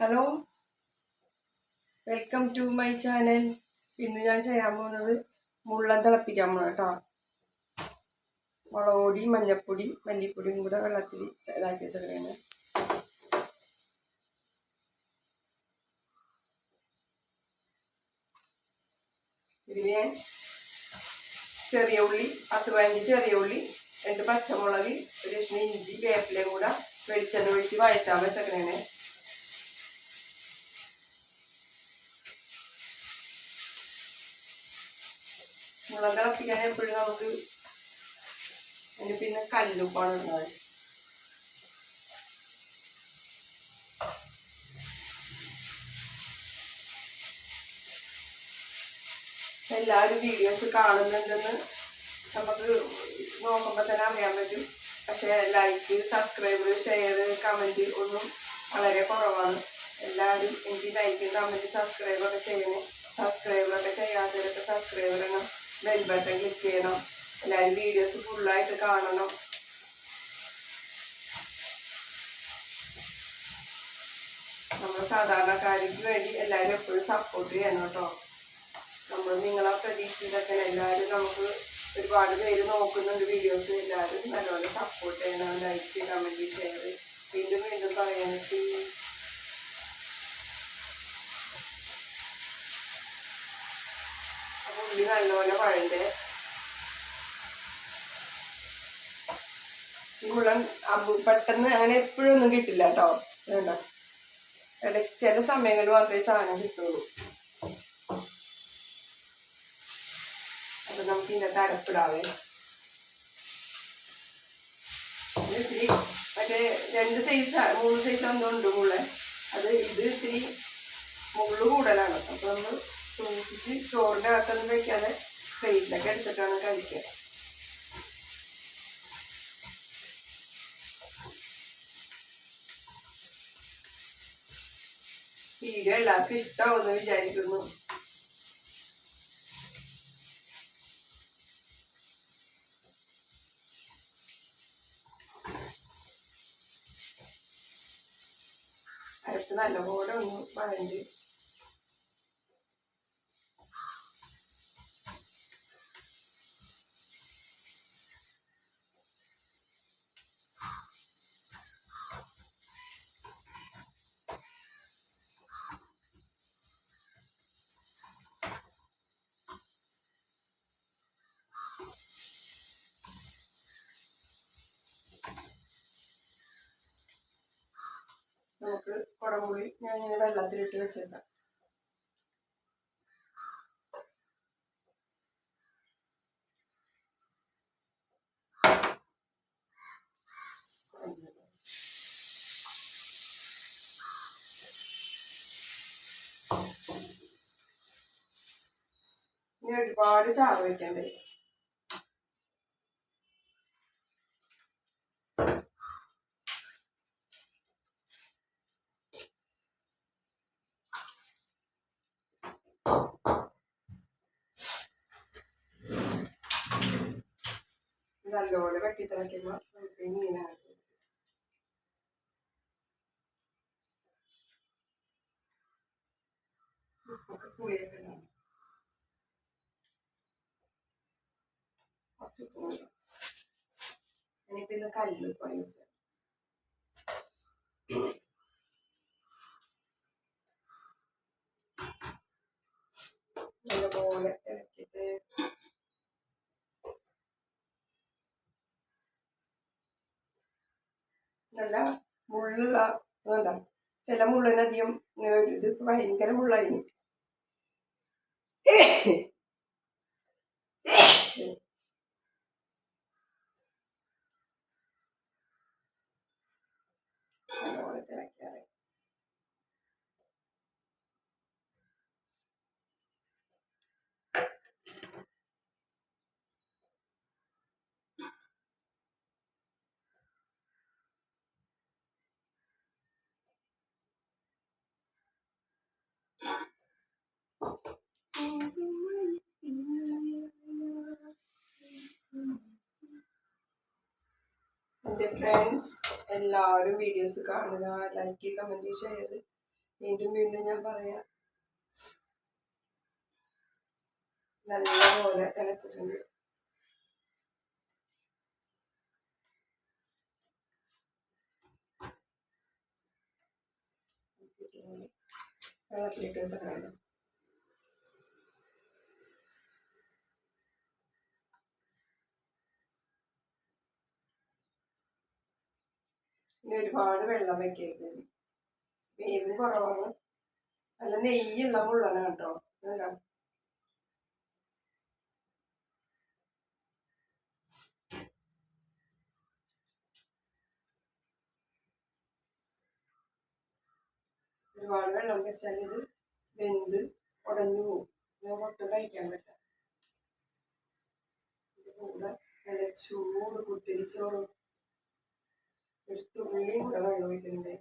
Hello? Welcome to my channel. ഇന്ന് ഞാൻ ചെയ്യാൻ പോകുന്നത് മുള്ളൻ തിളപ്പിക്കാൻ പോകണം കേട്ടോ. മുളകുപൊടി മഞ്ഞപ്പൊടി മല്ലിപ്പൊടിയും കൂടെ വെള്ളത്തിൽ ഇതാക്കി വെച്ചേക്കണേന് ഇതിന് ഞാൻ ചെറിയ ഉള്ളി പത്ത് പതിനഞ്ച് ചെറിയ ഉള്ളി രണ്ട് പച്ചമുളക് ഒരു ഇഞ്ചി വേപ്പിലയും കൂടെ വെളിച്ചെണ്ണ ഒഴിച്ച് വഴറ്റാൻ വെച്ചേക്കണേനെ മുളക് തിളപ്പിക്കാൻ എപ്പോഴും നമുക്ക് അതിന് പിന്നെ കല്ലുപ്പാണ് ഉണ്ടാവുക എല്ലാവരും വീഡിയോസ് കാണുന്നുണ്ടെന്ന് നമുക്ക് നോക്കുമ്പോൾ തന്നെ അറിയാൻ പറ്റും. പക്ഷേ ലൈക്ക് സബ്സ്ക്രൈബ് ഷെയർ കമന്റ് ഒന്നും വളരെ കുറവാണ്. എല്ലാവരും എനിക്ക് ലൈക്ക് കമന്റ് സബ്സ്ക്രൈബൊക്കെ ചെയ്യണേ. സബ്സ്ക്രൈബറൊക്കെ ചെയ്യാത്തവരൊക്കെ സബ്സ്ക്രൈബ് ചെയ്യണം ബെൽ ബട്ടൺ ക്ലിക്ക് ചെയ്യണം. എല്ലാവരും വീഡിയോസ് ഫുള്ളായിട്ട് കാണണം. നമ്മൾ സാധാരണക്കാർക്ക് വേണ്ടി എല്ലാവരും എപ്പോഴും സപ്പോർട്ട് ചെയ്യണം കേട്ടോ നമ്മൾ നിങ്ങളെ പ്രതീക്ഷിച്ചതൊക്കെ എല്ലാവരും നമുക്ക് ഒരുപാട് പേര് നോക്കുന്നുണ്ട് വീഡിയോസ് എല്ലാവരും നല്ലപോലെ സപ്പോർട്ട് ചെയ്യണം. ലൈക്ക് കമന്റ് ഷെയർ വീണ്ടും വീണ്ടും പറയാൻ ഉള്ളി നല്ലപോലെ വഴണ്ടേ. ഗുളം പെട്ടെന്ന് അങ്ങനെ എപ്പോഴും ഒന്നും കിട്ടില്ല കേട്ടോ വേണ്ട. ഇടയ്ക്ക് ചില സമയങ്ങളിൽ മാത്രമേ സാധനം കിട്ടുള്ളൂ. അപ്പൊ നമുക്ക് ഇന്നത്തെ അരപ്പിടാവേ. ഇത് ഇത്തിരി മറ്റേ രണ്ട് സൈസ് മൂന്ന് സൈസ് എന്തോ ഉണ്ട് മുകളെ അത് ഇത് ഇത്തിരി മുള്ളു കൂടുതലാണ്. അപ്പൊ നമ്മൾ സൂക്ഷിച്ച് ചോറിന്റെ അകത്തൊന്നും വെക്കാതെ പ്ലേറ്റിലൊക്കെ എടുത്തിട്ടാണ് കഴിക്കുക. വീഡിയോ എല്ലാവർക്കും ഇഷ്ടമാവുമെന്ന് വിചാരിക്കുന്നു. അരപ്പ് നല്ലപോലെ ഒന്ന് വഴണ്ട് നമുക്ക് കുടംപുളി ഞാൻ ഇങ്ങനെ വെച്ചേക്കാം ഇനി ഒരുപാട് ചാറ് വയ്ക്കാൻ നല്ലപോലെ വെട്ടി തിളയ്ക്കുമ്പോൾ നമുക്ക് ഈ മീനകത്ത് ഉപ്പൊക്കെ പുളിയൊക്കെ ഉണ്ടാവും കുറച്ച് ഉപ്പ് കൂടി ഇനിയിപ്പോൾ ഇന്ന് കല്ലുപ്പാണ് യൂസ് ചെയ്യാം നല്ല വേണ്ട ചില മുള്ളിനധികം ഇങ്ങനെ ഒരു ഇത് ഭയങ്കര മുള്ളായിന് നല്ലപോലെ തിളക്കാറ് എന്റെ ഫ്രണ്ട്സ് എല്ലാവരും വീഡിയോസ് കാണുക ലൈക്ക് കമന്റ് ഷെയർ വീണ്ടും വീണ്ടും ഞാൻ പറയാം. നല്ലപോലെ തിളച്ചിട്ടുണ്ട് വെള്ളത്തിലിട്ട് വെച്ചാൽ ഇനി ഒരുപാട് വെള്ളം വെക്കരുത് വേവും കുറവാണ്. നല്ല നെയ്യുള്ള മുള്ളന കേട്ടോ ഒരുപാട് വെള്ളം വെച്ചാൽ ഇത് വെന്ത് ഉടഞ്ഞു പോകും. ഞാൻ ഒട്ടും കഴിക്കാൻ പറ്റാം. കൂടെ നല്ല ചൂട് കുത്തിരിച്ചോറും ഒരു തുള്ളിയും കൂടെ വെള്ളം ഒഴിക്കണ്ടേ?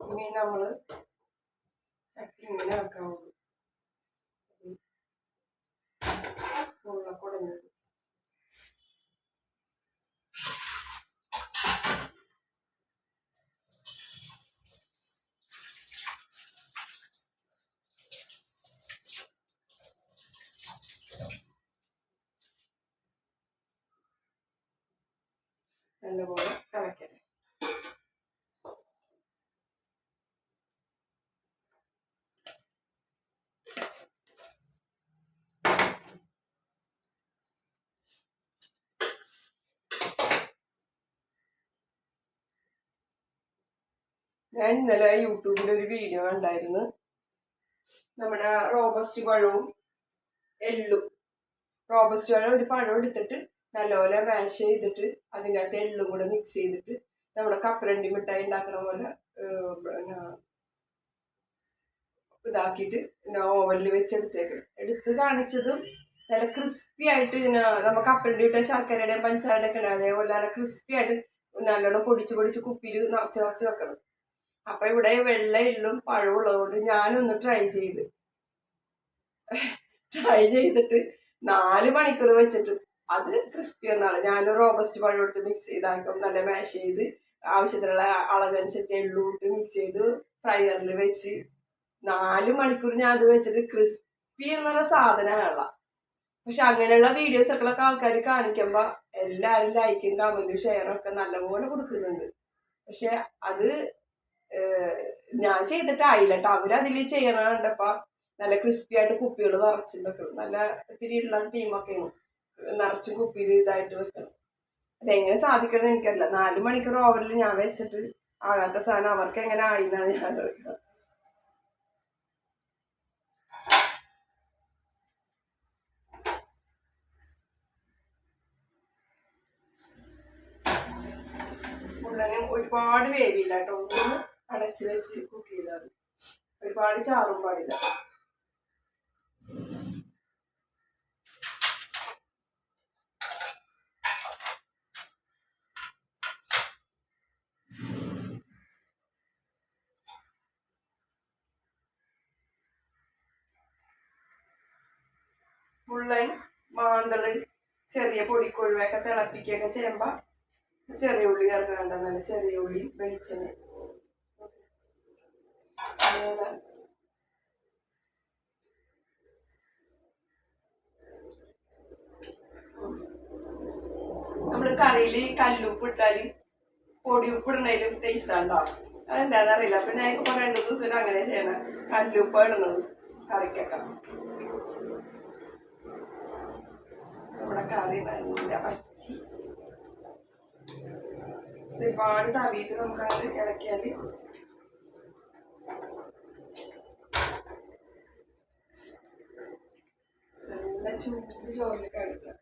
ഇനി നമ്മൾ ചട്ടി ഇങ്ങനെ വെക്കാവുള്ളൂ ഉള്ളക്കുടഞ്ഞത് നല്ലപോലെ ഞാൻ ഇന്നലെ യൂട്യൂബിൽ ഒരു വീഡിയോ കണ്ടായിരുന്നു. നമ്മുടെ റോബസ്റ്റ് പഴവും എള്ളും. റോബസ്റ്റ് പഴം ഒരു പഴം എടുത്തിട്ട് നല്ലപോലെ മാഷ് ചെയ്തിട്ട് അതിന്റെ എള്ളും കൂടെ മിക്സ് ചെയ്തിട്ട് നമ്മുടെ കപ്പലണ്ടി മിഠായി ഉണ്ടാക്കണ പോലെ ഇതാക്കിയിട്ട് പിന്നെ ഓവനിൽ വെച്ചെടുത്തേക്കും എടുത്ത് കാണിച്ചതും നല്ല ക്രിസ്പി ആയിട്ട് പിന്നെ നമുക്ക് കപ്പലണ്ടി ഇട്ട ശർക്കരയുടെയും പഞ്ചസാരയുടെ ഒക്കെ അതേപോലെ നല്ല ക്രിസ്പി ആയിട്ട് നല്ലോണം പൊടിച്ച് പൊടിച്ച് കുപ്പിയിൽ നിറച്ച് നിറച്ച് വെക്കണം. അപ്പൊ ഇവിടെ വെള്ള പഴവും ഉള്ളതുകൊണ്ട് ഞാനൊന്ന് ട്രൈ ചെയ്ത്. ട്രൈ ചെയ്തിട്ട് നാല് മണിക്കൂർ വെച്ചിട്ട് അത് ക്രിസ്പി എന്നാണ് ഞാൻ റോബസ്റ്റ് പഴം എടുത്ത് മിക്സ് ചെയ്താക്കും നല്ല മാഷ് ചെയ്ത് ആവശ്യത്തിനുള്ള അളവനുസരിച്ച് എള്ളൂട്ട് മിക്സ് ചെയ്ത് ഫ്രയറിൽ വെച്ച് നാല് മണിക്കൂർ ഞാൻ അത് വെച്ചിട്ട് ക്രിസ്പി എന്ന് പറഞ്ഞ സാധനമാണുള്ള പക്ഷെ അങ്ങനെയുള്ള വീഡിയോസ് ഒക്കെ ആൾക്കാർ കാണിക്കുമ്പോ എല്ലാവരും ലൈക്കും കമന്റും ഷെയറും ഒക്കെ നല്ലപോലെ കൊടുക്കുന്നുണ്ട്. പക്ഷെ അത് ഞാൻ ചെയ്തിട്ടായില്ല കേട്ടോ അവരതിൽ ചെയ്യണ കണ്ടപ്പോ നല്ല ക്രിസ്പി ആയിട്ട് കുപ്പികൾ നിറച്ച് നല്ല ഇത്തിരി ഉള്ള ടീമൊക്കെയാണ് നിറച്ച് കുപ്പിയിൽ ഇതായിട്ട് വെക്കണം. അതെങ്ങനെ സാധിക്കണം എനിക്കറിയില്ല. നാല് മണിക്കൂർ ഓവറിൽ ഞാൻ വെച്ചിട്ട് ആകാത്ത സാധനം അവർക്ക് എങ്ങനെ ആയി എന്നാണ് ഞാൻ ഒരുപാട് വേവില്ല കേട്ടോ ഒന്ന് അടച്ച് വെച്ച് കുക്ക് ചെയ്താണ് ഒരുപാട് ചാറും പാടില്ല. മുള്ളൻ മാന്തൾ ചെറിയ പൊടിക്കൊഴുവൊക്കെ തിളപ്പിക്കുകയൊക്കെ ചെയ്യുമ്പോൾ ചെറിയ ഉള്ളി ചേർക്കണ്ട നല്ല ചെറിയ ഉള്ളി വെളിച്ചെണ്ണ അതേപോലെ നമ്മൾ കറിയിൽ കല്ലുപ്പ് പൊടി ഉപ്പ് ഇടണേലും ടേസ്റ്റ് ഉണ്ടാവും അതെന്താന്ന് അറിയില്ല. അപ്പൊ ഞാൻ ഇപ്പൊ രണ്ടു ദിവസം അങ്ങനെ ചെയ്യണം. കല്ലുപ്പ് ഇടുന്നത് കറിക്കൊക്കെ. നമ്മുടെ കറി നല്ല പറ്റി ഒരുപാട് തവിയിട്ട് നമുക്ക് അത് ഇളക്കിയാൽ നല്ല ചൂട് ചോറിലേക്ക് എടുക്കുക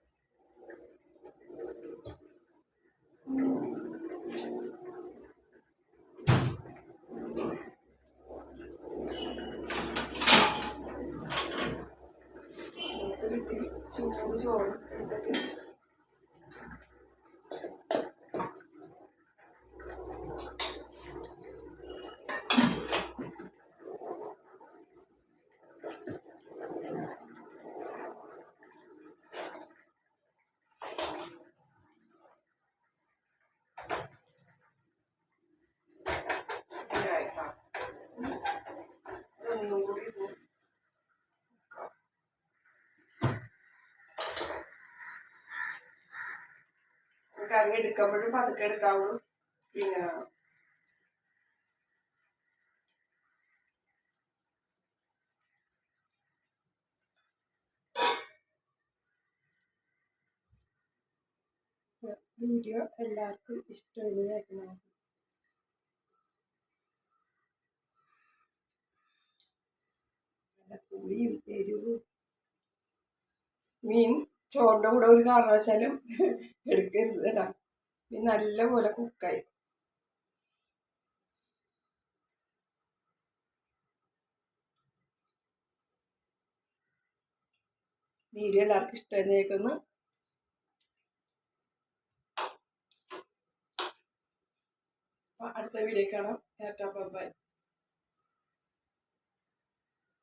കറി എടുക്കുമ്പോഴും പതുക്കെ എടുക്കാവുള്ളൂ. ഇങ്ങനെ വീഡിയോ എല്ലാവർക്കും ഇഷ്ടമെന്ന് പുളിയും എരിവും മീൻ ചോറിന്റെ കൂടെ ഒരു കാരണവശാലും എടുക്കരുത് കേട്ടാ. മീൻ നല്ലപോലെ കുക്കായി വീഡിയോ എല്ലാവർക്കും ഇഷ്ടമായിരുന്നു കേൾക്കുന്ന അടുത്ത വീഡിയോ കാണാം. Tata bye.